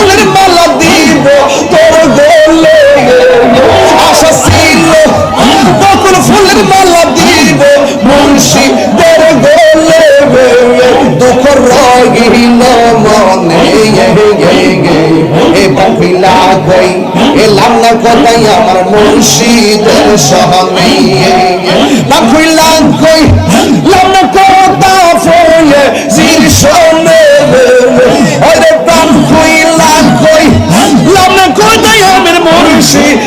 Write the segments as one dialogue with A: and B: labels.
A: ফুলের মালা দিব, তোর গোলে আশা ছিল বকুল ফুলের মালা দিব মুন্সিদের গোলে দুঃখ রহিল মনে, এ বাপিলা কই, এলাম না কোথায় আমার মুর্শিদের সহনে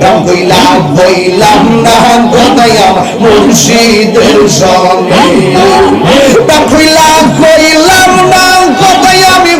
A: হইতাম হইলা হইলাম না কোথায় আমার মুর্শিদের সঙ্গে হইলা হইলাম না কোথায় আমি